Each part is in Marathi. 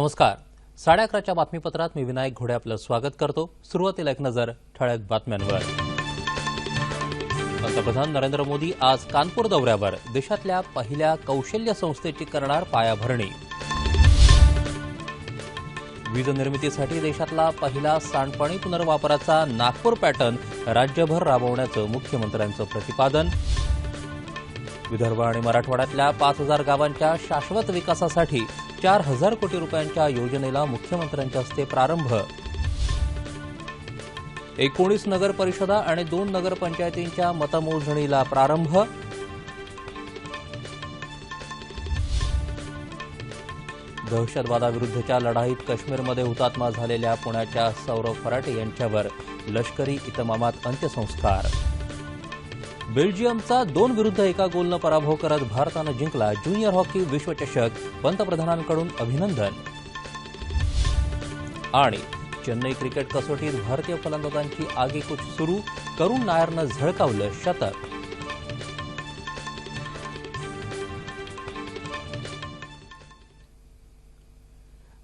नमस्कार. साडे अकराच्या बातमीपत्रात मी विनायक घोडे आपलं स्वागत करतो. सुरुवातीला एक नजर ठळक बातम्यांवर. पंतप्रधान नरेंद्र मोदी आज कानपूर दौऱ्यावर. देशातल्या पहिल्या कौशल्य संस्थेची करणार पायाभरणी. वीज निर्मितीसाठी देशातला पहिला सांडपाणी पुनर्वापराचा नागपूर पॅटर्न राज्यभर राबवण्याचं मुख्यमंत्र्यांचं प्रतिपादन. विदर्भ आणि मराठवाड्यातल्या पाच हजार गावांच्या शाश्वत विकासासाठी चार हजार कोटी रुपयांच्या योजनेला मुख्यमंत्र्यांच्या हस्ते प्रारंभ. एकोणीस नगर परिषदा आणि दोन नगरपंचायतींच्या मतमोजणीला प्रारंभ. दहशतवादाविरुद्धच्या लढाईत काश्मीरमध्ये हुतात्मा झालेल्या पुण्याच्या सौरव फराटे यांच्यावर लष्करी इतमामात अंत्यसंस्कार. बेल्जियमचा दोन विरुद्ध एका गोलनं पराभव करत भारतानं जिंकला ज्युनियर हॉकी विश्वचषक. पंतप्रधानांकडून अभिनंदन. आणि चेन्नई क्रिकेट कसोटीत भारतीय फलंदाजांची आगेकूच सुरू करुण नायरनं झळकावलं शतक.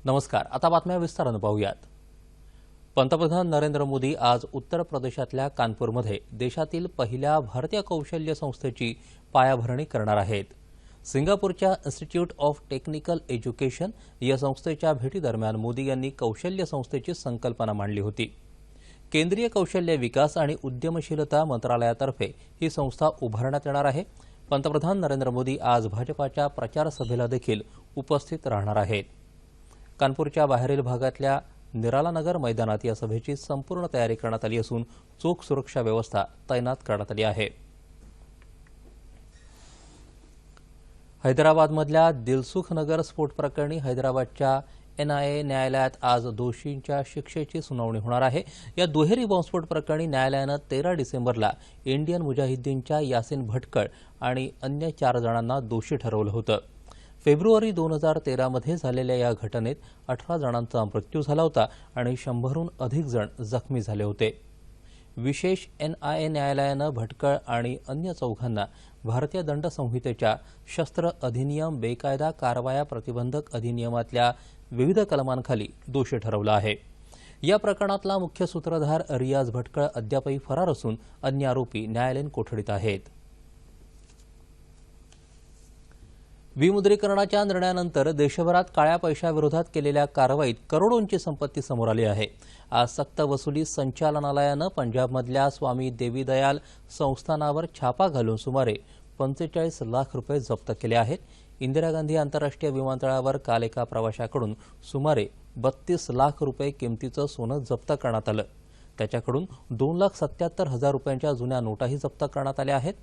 नमस्कार आता बातम्या विस्तारानं पाहूयात. पंतप्रधान नरेंद्र मोदी आज उत्तर प्रदेशातल्या कानपूरमध्ये देशातील पहिल्या भारतीय कौशल्य संस्थेची पायाभरणी करणार आहेत. सिंगापूरच्या इन्स्टिट्यूट ऑफ टेक्निकल एज्युकेशन या संस्थेच्या भेटीदरम्यान मोदी यांनी कौशल्य संस्थेची संकल्पना मांडली होती. केंद्रीय कौशल्य विकास आणि उद्यमशीलता मंत्रालयातर्फे ही संस्था उभारण्यात येणार आहे. पंतप्रधान नरेंद्र मोदी आज भाजपाच्या प्रचारसभेला देखील उपस्थित राहणार आहेत. कानपूरच्या बाहेरील भागातल्या निराला नगर मैदानात या सभेची संपूर्ण तयारी करण्यात आली असून चोख सुरक्षा व्यवस्था तैनात करण्यात आली आहे. हैदराबादमधल्या दिलसुख नगर स्फोट प्रकरणी हैदराबादच्या एनआयए न्यायालयात आज दोषींच्या शिक्षेची सुनावणी होणार आहे. या दुहेरी बॉम्बस्फोट प्रकरणी न्यायालयानं तेरा डिसेंबरला इंडियन मुजाहिद्दीनच्या यासिन भटकळ आणि अन्य चार जणांना दोषी ठरवलं होतं. फेब्रुवारी दोन हजार तेरामध्ये झालेल्या या घटनेत अठरा जणांचा मृत्यू झाला होता आणि शंभरहून अधिक जण जखमी झाले होते. विशेष एनआयए न्यायालयानं भटकळ आणि अन्य चौघांना भारतीय दंड संहितेच्या शस्त्र अधिनियम बेकायदा कारवाया प्रतिबंधक अधिनियमातल्या विविध कलमांखाली दोषी ठरवलं आहे. या प्रकरणातला मुख्य सूत्रधार रियाज भटकळ अद्यापही फरार असून अन्य आरोपी न्यायालयीन कोठडीत आहेत. विमुद्रीकरणाच्या निर्णयानंतर देशभरात काळ्या पैशाविरोधात केलेल्या कारवाईत करोडोंची संपत्ती समोर आली आहे. आज सक्त वसुली संचालनालयानं पंजाबमधल्या स्वामी देवी दयाल संस्थानावर छापा घालून सुमारे पंचेचाळीस लाख रुपये जप्त केले आहेत. इंदिरा गांधी आंतरराष्ट्रीय विमानतळावर काल एका प्रवाशाकडून सुमारे बत्तीस लाख रुपये किमतीचं सोनं जप्त करण्यात आलं. त्याच्याकडून दोन लाख सत्याहत्तर हजार रुपयांच्या जुन्या नोटाही जप्त करण्यात आल्या आहेत.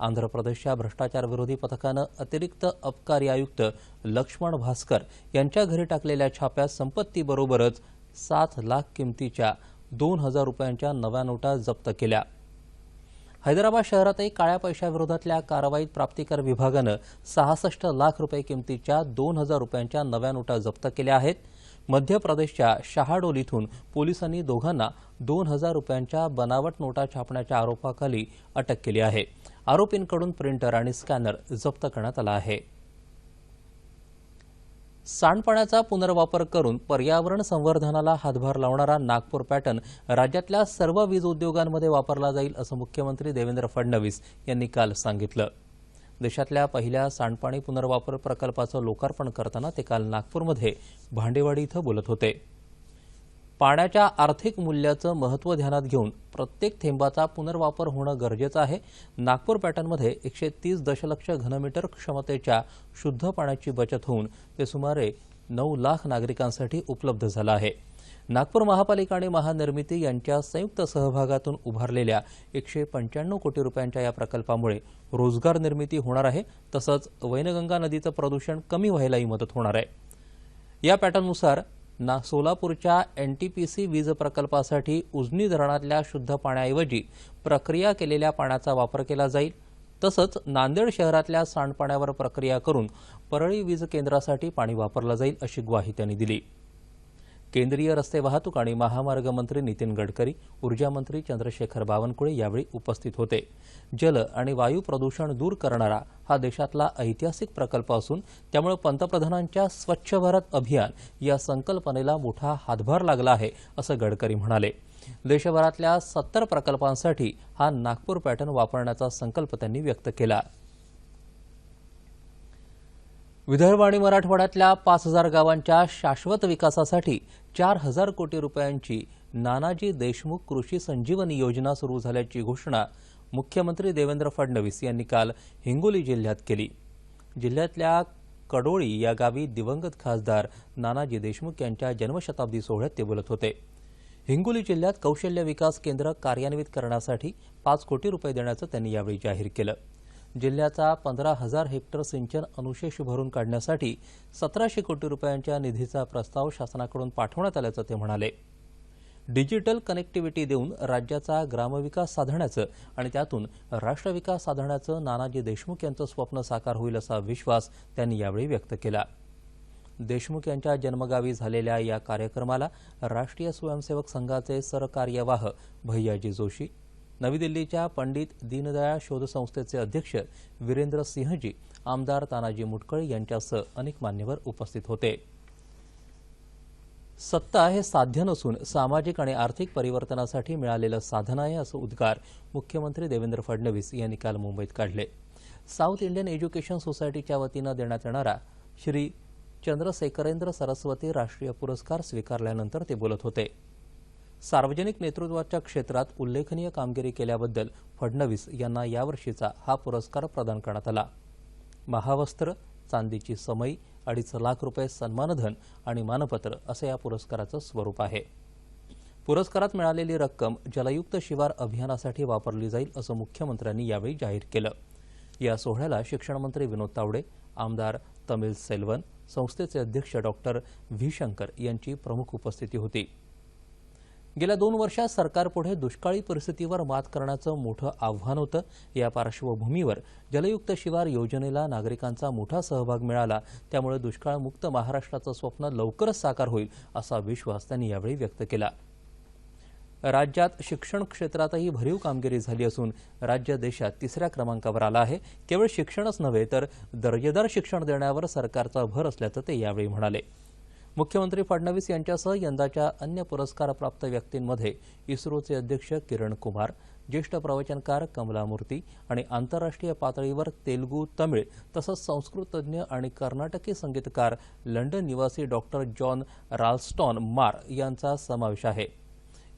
आंध्र प्रदेशच्या भ्रष्टाचार विरोधी पथकानं अतिरिक्त अबकारी आयुक्त लक्ष्मण भास्कर यांच्या घरी टाकलेल्या छाप्यात संपत्तीबरोबरच सात लाख किमतीच्या दोन हजार रुपयांच्या नव्या नोटा जप्त केल्या. हैदराबाद शहरातही काळ्या पैशाविरोधातल्या कारवाईत प्राप्तिकर विभागानं सहासष्ट लाख रुपये किमतीच्या दोन हजार रुपयांच्या नव्या नोटा जप्त केल्या आहेत. मध्य प्रदेशच्या शहाडोल इथून पोलिसांनी दोघांना दोन हजार रुपयांच्या बनावट नोटा छापण्याच्या आरोपाखाली अटक केली आहे. आरोपींकडून प्रिंटर आणि स्कॅनर जप्त करण्यात आला आहे. सांडपाण्याचा पुनर्वापर करून पर्यावरण संवर्धनाला हातभार लावणारा नागपूर पॅटर्न राज्यातल्या सर्व वीज उद्योगांमध्ये वापरला जाईल असं मुख्यमंत्री देवेंद्र फडणवीस यांनी काल सांगितलं. देशातल्या पहिल्या सांडपाणी पुनर्वापर प्रकल्पाचं लोकार्पण करताना ते काल नागपूरमध्ये भांडेवाडी इथं बोलत होते. पाण्याच्या आर्थिक मूल्याचं महत्त्व ध्यानात घेऊन प्रत्येक थेंबाचा पुनर्वापर होणं गरजेचं आहे. नागपूर पॅटर्नमध्ये एकशे तीस दशलक्ष घनमीटर क्षमतेच्या शुद्ध पाण्याची बचत होऊन ते सुमारे नऊ लाख नागरिकांसाठी उपलब्ध झालं आहे. नागपूर महापालिका आणि महानिर्मिती यांच्या संयुक्त सहभागातून उभारलेल्या एकशे पंच्याण्णव कोटी रुपयांच्या या प्रकल्पामुळे रोजगार निर्मिती होणार आहे. तसंच वैनगंगा नदीचं प्रदूषण कमी व्हायलाही मदत होणार आहे. या पॅटर्ननुसार ना सोलापूरच्या एनटीपीसी वीज प्रकल्पासाठी उजनी धरणातल्या शुद्ध पाण्याऐवजी प्रक्रिया केलेल्या पाण्याचा वापर केला जाईल. तसंच नांदेड शहरातल्या सांडपाण्यावर प्रक्रिया करून परळी वीज केंद्रासाठी पाणी वापरलं जाईल अशी ग्वाही त्यांनी दिली. केंद्रीय रस्ते वाहतूक आणि महामार्ग मंत्री नितीन गडकरी ऊर्जामंत्री चंद्रशेखर बावनकुळे यावेळी उपस्थित होते. जल आणि वायू प्रदूषण दूर करणारा हा देशातला ऐतिहासिक प्रकल्प असून त्यामुळे पंतप्रधानांच्या स्वच्छ भारत अभियान या संकल्पनेला मोठा हातभार लागला आहे असं गडकरी म्हणाले. देशभरातल्या सत्तर प्रकल्पांसाठी हा नागपूर पॅटर्न वापरण्याचा संकल्प त्यांनी व्यक्त केला. विदर्भ आणि मराठवाड्यातल्या पाच हजार गावांच्या शाश्वत विकासासाठी चार हजार कोटी रुपयांची नानाजी देशमुख कृषी संजीवनी योजना सुरू झाल्याची घोषणा मुख्यमंत्री देवेंद्र फडणवीस यांनी काल हिंगोली जिल्ह्यात केली. जिल्ह्यातल्या कडोळी या गावी दिवंगत खासदार नानाजी देशमुख यांच्या जन्मशताब्दी सोहळ्यात ते बोलत होते. हिंगोली जिल्ह्यात कौशल्य विकास केंद्र कार्यान्वित करण्यासाठी पाच कोटी रुपये देण्याचं त्यांनी यावेळी जाहीर केलं. जिल्ह्याचा पंधरा हजार हेक्टर सिंचन अनुशेष भरून काढण्यासाठी सतराशे कोटी रुपयांच्या निधीचा प्रस्ताव शासनाकडून पाठवण्यात आल्याचं ते म्हणाले. डिजिटल कनेक्टिव्हिटी देऊन राज्याचा ग्रामविकास साधण्याचं आणि त्यातून राष्ट्रविकास साधण्याचं नानाजी देशमुख यांचं स्वप्न साकार होईल असा विश्वास त्यांनी यावेळी व्यक्त केला. देशमुख यांच्या जन्मगावी झालेल्या या कार्यक्रमाला राष्ट्रीय स्वयंसेवक संघाचे सरकार्यवाह भैयाजी जोशी नवी दिल्लीच्या पंडित दीनदयाळ शोध संस्थेचे अध्यक्ष वीरेंद्र सिंहजी आमदार तानाजी मुटकळ यांच्यासह अनेक मान्यवर उपस्थित होते. सत्ता हे साध्य नसून सामाजिक आणि आर्थिक परिवर्तनासाठी मिळालेलं साधन आहे असं उद्गार मुख्यमंत्री देवेंद्र फडणवीस यांनी काल मुंबईत काढले. साऊथ इंडियन एज्युकेशन सोसायटीच्या वतीनं देण्यात येणारा श्री चंद्रशेखरेंद्र सरस्वती राष्ट्रीय पुरस्कार स्वीकारल्यानंतर ते बोलत होते. सार्वजनिक नेतृत्वाच्या क्षेत्रात उल्लेखनीय कामगिरी केल्याबद्दल फडणवीस यांना यावर्षीचा हा पुरस्कार प्रदान करण्यात आला. महावस्त्र चांदीची समई अडीच लाख रुपये सन्मानधन आणि मानपत्र असं या पुरस्काराचं स्वरूप आहे. पुरस्कारात मिळालेली रक्कम जलयुक्त शिवार अभियानासाठी वापरली जाईल असं मुख्यमंत्र्यांनी यावेळी जाहीर केलं. या सोहळ्याला शिक्षणमंत्री विनोद तावडे आमदार तमिल सेल्वन संस्थेचे अध्यक्ष डॉक्टर व्ही शंकर यांची प्रमुख उपस्थिती होती. गेल्या दोन वर्षात सरकारपुढे दुष्काळी परिस्थितीवर मात करण्याचं मोठं आव्हान होतं. या पार्श्वभूमीवर जलयुक्त शिवार योजनेला नागरिकांचा मोठा सहभाग मिळाला. त्यामुळे दुष्काळमुक्त महाराष्ट्राचं स्वप्न लवकरच साकार होईल असा विश्वास त्यांनी यावेळी व्यक्त केला. राज्यात शिक्षण क्षेत्रातही भरीव कामगिरी झाली असून राज्य देशात तिसऱ्या क्रमांकावर आला आहे. केवळ शिक्षणच नव्हे तर दर्जेदार शिक्षण देण्यावर सरकारचा भर असल्याचं ते यावेळी म्हणाले. मुख्यमंत्री फडणवीस यांच्यासह यंदाच्या अन्य पुरस्कारप्राप्त व्यक्तींमध्ये इस्रोचे अध्यक्ष किरण कुमार ज्येष्ठ प्रवचनकार कमलामूर्ती आणि आंतरराष्ट्रीय पातळीवर तेलुगू तमिळ तसंच संस्कृतज्ञ आणि कर्नाटकी संगीतकार लंडन निवासी डॉक्टर जॉन राल्स्टॉन मार यांचा समावेश आहे.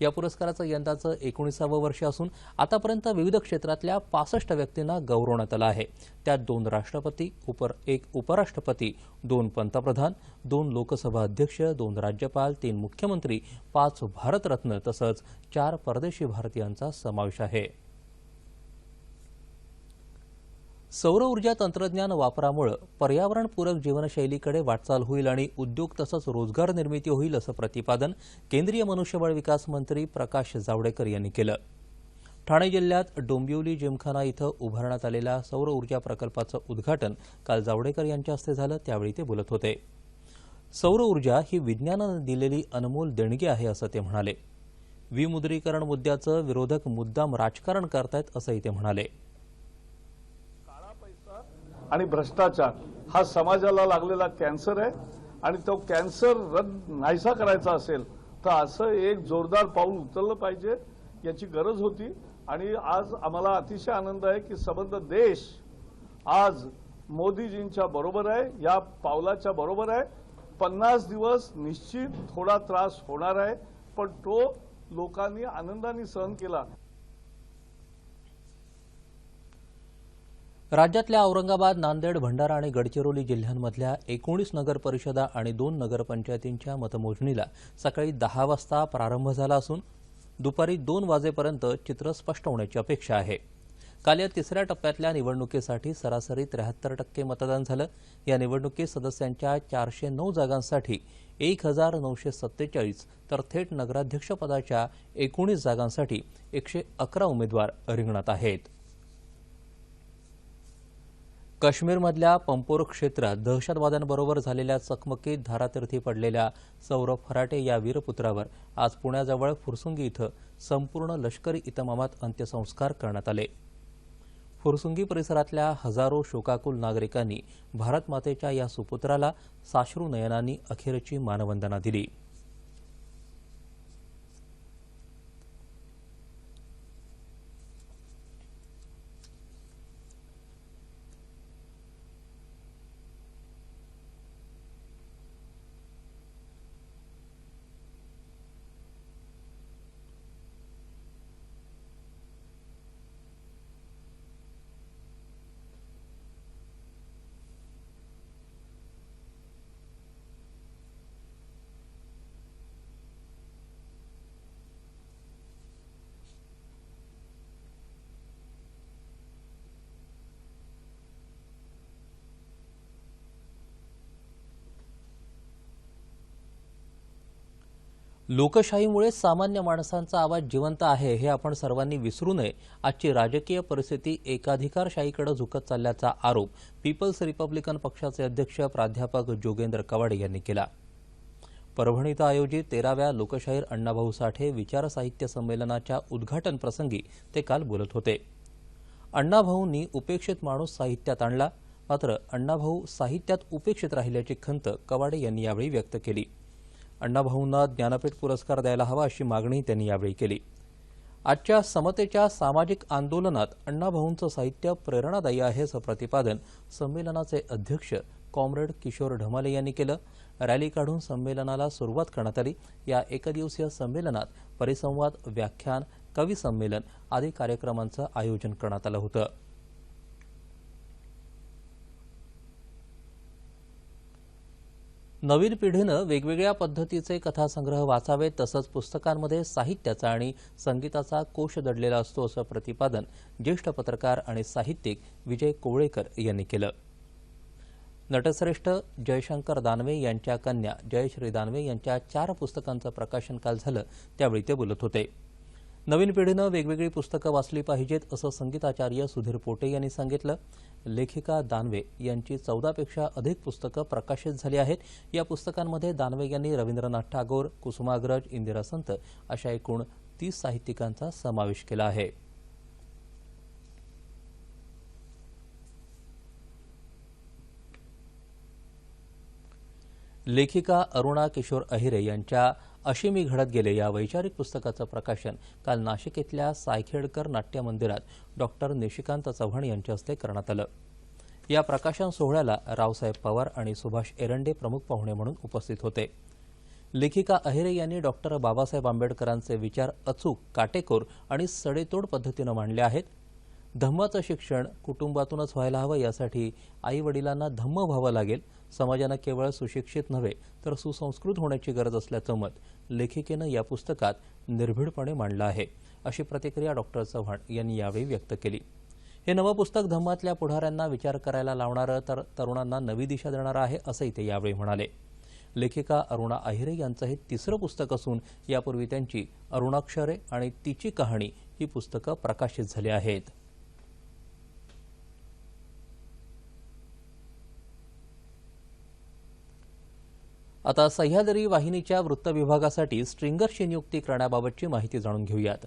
या पुरस्काराचं यंदाचं एकोणीसावं वर्ष असून आतापर्यंत विविध क्षेत्रातल्या पासष्ट व्यक्तींना गौरवण्यात आलं आहे. त्यात दोन राष्ट्रपती उपर एक उपराष्ट्रपती दोन पंतप्रधान दोन लोकसभा अध्यक्ष दोन राज्यपाल तीन मुख्यमंत्री पाच भारतरत्न तसंच चार परदेशी भारतीयांचा समावेश आहे. सौर ऊर्जा तंत्रज्ञान वापरामुळे पर्यावरणपूरक जीवनशैलीकडे वाटचाल होईल आणि उद्योग तसंच रोजगार निर्मिती होईल असं प्रतिपादन केंद्रीय मनुष्यबळ विकास मंत्री प्रकाश जावडेकर यांनी केलं. ठाणे जिल्ह्यात डोंबिवली जिमखाना इथं उभारण्यात आलेल्या सौर ऊर्जा प्रकल्पाचं उद्घाटन काल जावडेकर यांच्या हस्ते झालं त्यावेळी ते बोलत होते. सौर ऊर्जा ही विज्ञानानं दिलेली अनमोल देणगी आहे असं ते म्हणाले. विमुद्रीकरण मुद्द्याचं विरोधक मुद्दाम राजकारण करतायत असंही ते म्हणाले. आणि भ्रष्टाचार. हा समाजाला लागलेला कॅन्सर आहे आणि तो कॅन्सर रद्द नाहीसा करायचा असेल तर असं एक जोरदार पाऊल उचललं पाहिजे याची गरज होती. आणि आज आम्हाला अतिशय आनंद आहे की संबंध देश आज मोदीजींच्या बरोबर आहे या पावलाच्या बरोबर आहे. पन्नास दिवस निश्चित थोडा त्रास होणार आहे पण तो लोकांनी आनंदाने सहन केला. राज्यातल्या औरंगाबाद नांदेड भंडारा आणि गडचिरोली जिल्ह्यांमधल्या एकोणीस नगरपरिषदा आणि दोन नगरपंचायतींच्या मतमोजणीला सकाळी दहा वाजता प्रारंभ झाला असून दुपारी दोन वाजेपर्यंत चित्र स्पष्ट होण्याची अपेक्षा आहे. काल या तिसऱ्या टप्प्यातल्या निवडणुकीसाठी सरासरी त्र्याहत्तर टक्के मतदान झालं. या निवडणुकीत सदस्यांच्या चारशे नऊ जागांसाठी एक हजार नऊशे सत्तेचाळीस तर थेट नगराध्यक्षपदाच्या एकोणीस जागांसाठी एकशे अकरा उमेदवार रिंगणात आहेत. काश्मीरमधल्या पंपोर क्षेत्रात दहशतवाद्यांबरोबर झालेल्या चकमकीत धारातीर्थी पडलेल्या सौरभ फराटे या वीरपुत्रावर आज पुण्याजवळ फुरसुंगी इथं संपूर्ण लष्करी इतमामात अंत्यसंस्कार करण्यात आले. फुरसुंगी परिसरातल्या हजारो शोकाकुल नागरिकांनी भारतमातेच्या या सुपुत्राला साश्रू नयनांनी अखेरची मानवंदना दिली. लोकशाहीमुळे सामान्य माणसांचा आवाज जिवंत आहे हे आपण सर्वांनी विसरू नये. आजची राजकीय परिस्थिती एकाधिकारशाहीकडे झुकत चालल्याचा आरोप पीपल्स रिपब्लिकन पक्षाचे अध्यक्ष प्राध्यापक जोगेंद्र कवाडे यांनी केला. परभणी इथं आयोजित तेराव्या लोकशाहीर अण्णाभाऊ साठे विचार साहित्य संमेलनाच्या उद्घाटन प्रसंगी ते काल बोलत होते. अण्णाभाऊंनी उपेक्षित माणूस साहित्यात आणला मात्र अण्णाभाऊ साहित्यात उपेक्षित राहिल्याची खंत कवाडे यांनी यावेळी व्यक्त केली. अण्णाभाऊंना ज्ञानपीठ पुरस्कार द्यायला हवा अशी मागणी त्यांनी यावेळी केली. आजच्या समतेच्या सामाजिक आंदोलनात अण्णाभाऊंचं साहित्य प्रेरणादायी आहे असं प्रतिपादन संमेलनाचे अध्यक्ष कॉम्रेड किशोर ढमाले यांनी केलं. रॅली काढून संमेलनाला सुरुवात करण्यात आली. या एकदिवसीय संमेलनात परिसंवाद व्याख्यान कवी संमेलन आदी कार्यक्रमांचं आयोजन करण्यात आलं होतं. नवीन पिढीनं वेगवेगळ्या पद्धतीचे कथासंग्रह वाचावेत तसंच पुस्तकांमध्ये साहित्याचा आणि संगीताचा कोश दडलेला असतो असं प्रतिपादन ज्येष्ठ पत्रकार आणि साहित्यिक विजय कोवळेकर यांनी केलं. नटश्रेष्ठ जयशंकर दानवे यांच्या कन्या जयश्री दानवे यांच्या चार पुस्तकांचं प्रकाशन काल झालं त्यावेळी ते बोलत होते. नवीन पिढीनं वेगवेगळी पुस्तकं वाचली पाहिजेत असं संगीताचार्य सुधीर पोटे यांनी सांगितलं. लेखिका दानवे यांची चौदापेक्षा अधिक पुस्तकं प्रकाशित झाली आहेत. या पुस्तकांमध्ये दानवे यांनी रवींद्रनाथ टागोर कुसुमाग्रज इंदिरा संत अशा एकूण तीस साहित्यिकांचा समावेश केला आहे. लेखिका अरुणा किशोर अहिरे यांच्या अशी मी घडत गेले या वैचारिक पुस्तकाचं प्रकाशन काल नाशिक इथल्या सायखेडकर नाट्य मंदिरात डॉक्टर निशिकांत चव्हाण यांच्या हस्ते करण्यात आलं. या प्रकाशन सोहळ्याला रावसाहेब पवार आणि सुभाष एरंडे प्रमुख पाहुणे म्हणून उपस्थित होते. लेखिका अहिरे यांनी डॉक्टर बाबासाहेब आंबेडकरांचे विचार अचूक काटेकोर आणि सडेतोड पद्धतीनं मांडले आहेत. धम्माचं शिक्षण कुटुंबातूनच व्हायला हवं यासाठी आई वडिलांना धम्म व्हावं लागेल. समाजानं केवळ सुशिक्षित नव्हे तर सुसंस्कृत होण्याची गरज असल्याचं मत लेखिकेनं या पुस्तकात निर्भीडपणे मांडलं आहे. अशी प्रतिक्रिया डॉक्टर चव्हाण यांनी यावेळी व्यक्त केली. हे नवं पुस्तक धम्मातल्या पुढाऱ्यांना विचार करायला लावणारं तर तरुणांना नवी दिशा देणारं आहे असंही ते यावेळी म्हणाले. लेखिका अरुणा अहिरे यांचं हे तिसरं पुस्तक असून यापूर्वी त्यांची अरुणाक्षरे आणि तिची कहाणी ही पुस्तकं प्रकाशित झाली आहेत. आता सह्याद्री वाहिनीच्या वृत्त विभागासाठी नियुक्ती करण्याबाबतची माहिती जाणून घेऊयात.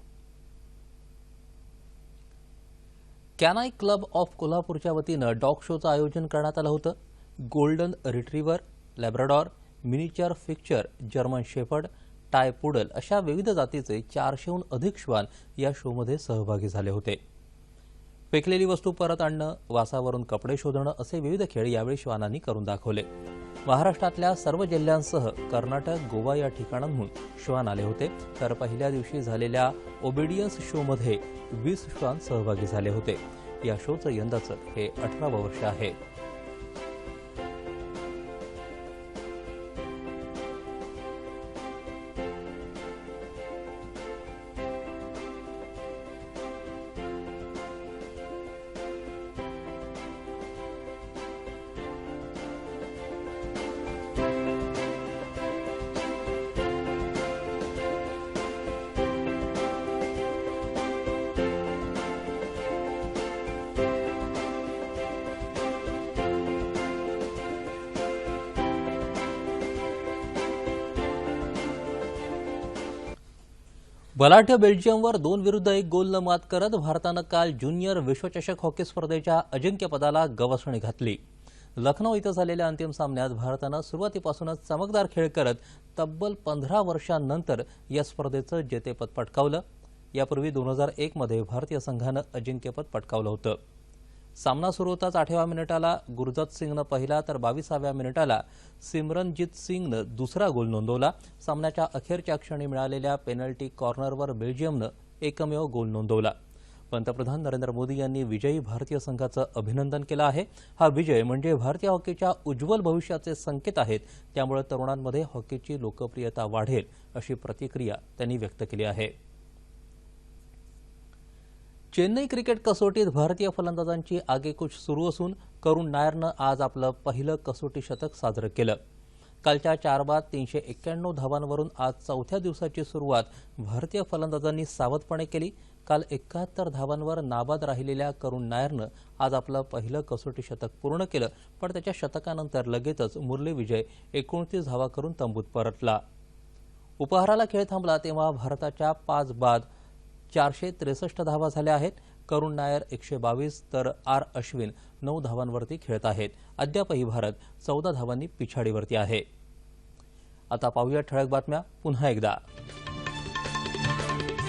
कॅनाय क्लब ऑफ कोल्हापूरच्या वतीनं डॉग शोचं आयोजन करण्यात आलं होतं? गोल्डन रिट्रीव्हर लॅब्राडॉर मिनिचर फिक्चर जर्मन शेफर्ड टाय पुडल अशा विविध जातीचे चारशेहून अधिक श्वान या शोमध्ये सहभागी झाले होते. फेकलेली वस्तू परत आणणं वासावरून कपडे शोधणं असे विविध खेळ यावेळी श्वानांनी करून दाखवले. महाराष्ट्रातल्या सर्व जिल्ह्यांसह कर्नाटक गोवा या ठिकाणांहून श्वान आले होते. तर पहिल्या दिवशी झालेल्या ओबिडियन्स शोमध्ये वीस श्वान सहभागी झाले होते. या शोचं यंदाचं हे अठरावं वर्ष आहे. बलाढ्य बेल्जियमवर दोन विरुद्ध एक गोलनं मात करत भारतानं काल ज्युनियर विश्वचषक हॉकी स्पर्धेच्या अजिंक्यपदाला गवसणी घातली. लखनौ इथं झालेल्या अंतिम सामन्यात भारतानं सुरुवातीपासूनच चमकदार खेळ करत तब्बल पंधरा वर्षांनंतर या स्पर्धेचं जेतेपद पटकावलं. यापूर्वी दोन हजार एकमध्ये भारतीय संघानं अजिंक्यपद पटकावलं होतं. सामना सुरू होताच आठव्या मिनिटाला गुरजत सिंगनं पहिला तर बावीसाव्या मिनिटाला सिमरनजीत सिंगनं दुसरा गोल नोंदवला. सामन्याच्या अखेरच्या क्षणी मिळालेल्या पेनल्टी कॉर्नरवर बेल्जियमनं एकमेव गोल नोंदवला. पंतप्रधान नरेंद्र मोदी यांनी विजयी भारतीय संघाचं अभिनंदन केलं आहे. हा विजय म्हणजे भारतीय हॉकीच्या उज्ज्वल भविष्याचे संकेत आहेत. त्यामुळे तरुणांमध्ये हॉकीची लोकप्रियता वाढेल अशी प्रतिक्रिया त्यांनी व्यक्त केली आहे. चेन्नई क्रिकेट कसोटीत भारतीय फलंदाजांची आगेकूच सुरू असून करुण नायरनं आज आपलं पहिलं कसोटी शतक साजरं केलं. कालच्या चार बाद तीनशे एक्क्याण्णव धावांवरून आज चौथ्या दिवसाची सुरुवात भारतीय फलंदाजांनी सावधपणे केली. काल एकाहत्तर धावांवर नाबाद राहिलेल्या करुण नायरनं आज आपलं पहिलं कसोटी शतक पूर्ण केलं पण त्याच्या शतकानंतर लगेचच मुरली विजय एकोणतीस धावा करून तंबूत परतला. उपहाराला खेळ थांबला तेव्हा भारताच्या पाच बाद चारशे त्रेसष्ट धावा झाल्या आहेत. करुण नायर एकशे बावीस तर आर अश्विन नऊ धावांवरती खेळत आहेत. अद्यापही भारत चौदा धावांनी पिछाडीवरती आहे. आता पाहूया ठळक बातम्या पुन्हा एकदा.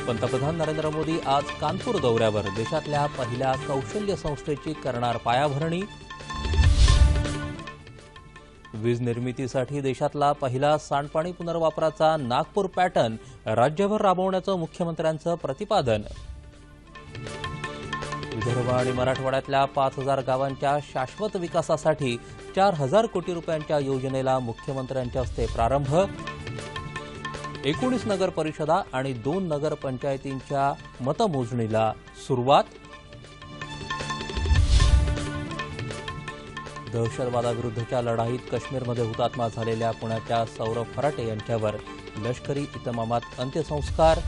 पंतप्रधान नरेंद्र मोदी आज कानपूर दौऱ्यावर देशातल्या पहिल्या कौशल्य संस्थेची करणार पायाभरणी वीज निर्मितीसाठी देशातला पहिला सांडपाणी पुनर्वापराचा नागपूर पॅटर्न राज्यभर राबवण्याचं मुख्यमंत्र्यांचं प्रतिपादन. विदर्भ आणि मराठवाड्यातल्या पाच हजार गावांच्या शाश्वत विकासासाठी चार हजार कोटी रुपयांच्या योजनेला मुख्यमंत्र्यांच्या हस्ते प्रारंभ. एकोणीस नगर परिषदा आणि दोन नगरपंचायतींच्या मतमोजणीला सुरुवात. दहशतवादाविरुद्धच्या लढाईत काश्मीरमध्ये हुतात्मा झालेल्या पुण्याच्या सौरभ फराटे यांच्यावर लष्करी इतमामात अंत्यसंस्कार.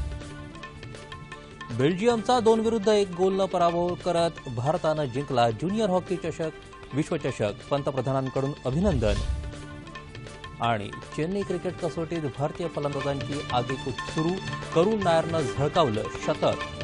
बेल्जियमचा दोन विरुद्ध एक गोलनं पराभव करत भारतानं जिंकला ज्युनियर हॉकी चषक विश्वचषक पंतप्रधानांकडून अभिनंदन. आणि चेन्नई क्रिकेट कसोटीत भारतीय फलंदाजांची आगेकूच सुरू करुण नायरनं झळकावलं शतक.